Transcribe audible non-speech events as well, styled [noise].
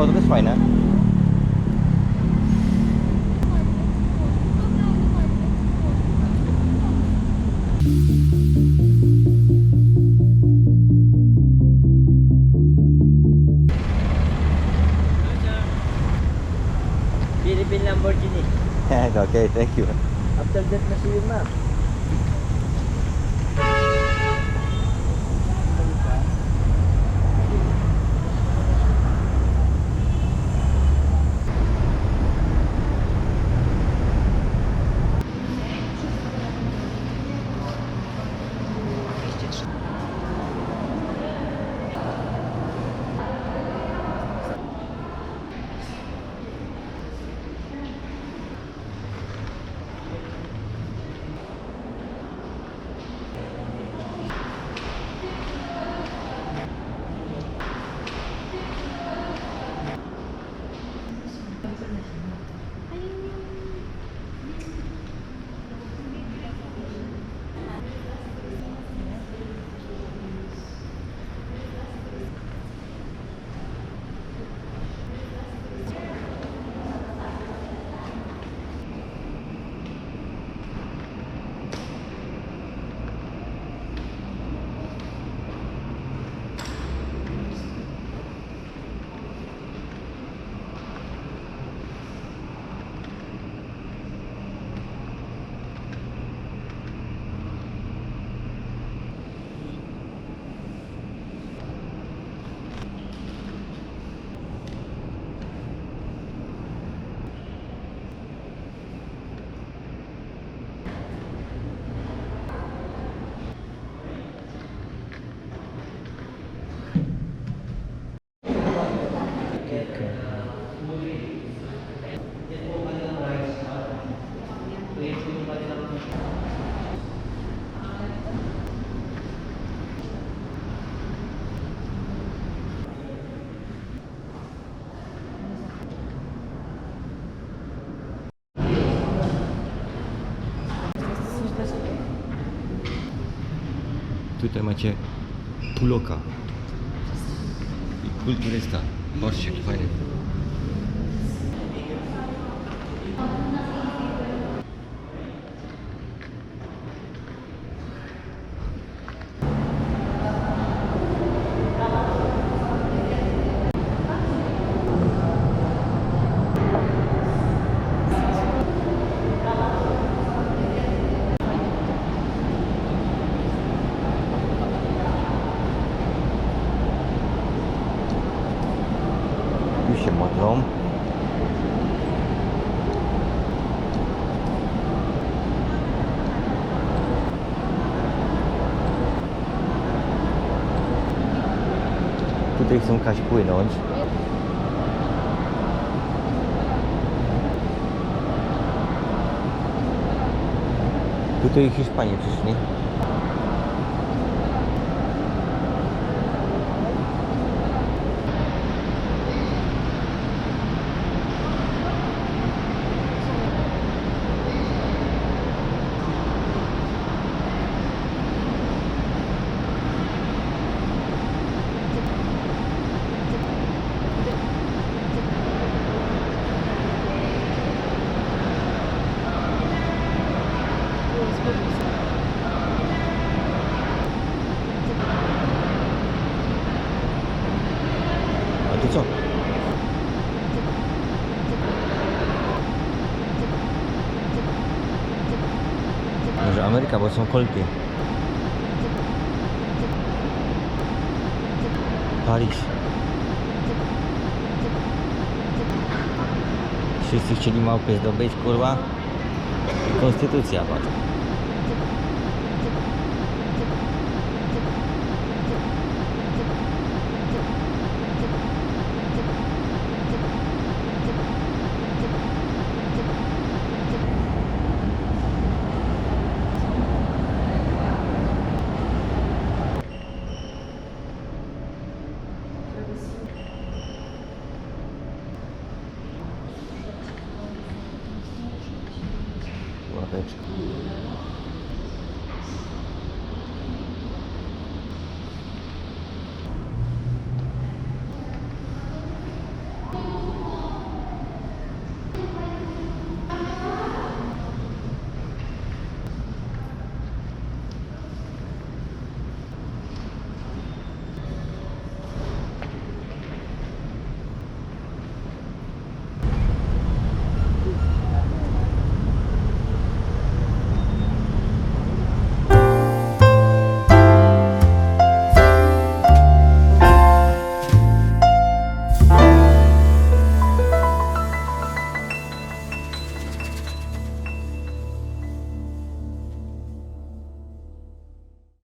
O, to jest fajne. Philippine Lamborghini. [laughs] okay, thank you. After that na Tutaj macie puloka. I kulturysta. Patrzcie, fajnie. Modlą. Tutaj chcą Kaś płynąć. Tutaj Hiszpanie przyszli. Ameryka, bo są kolki. Paryż. Wszyscy chcieli małpy zdobyć, kurwa. Konstytucja, patrz. Milaneczka.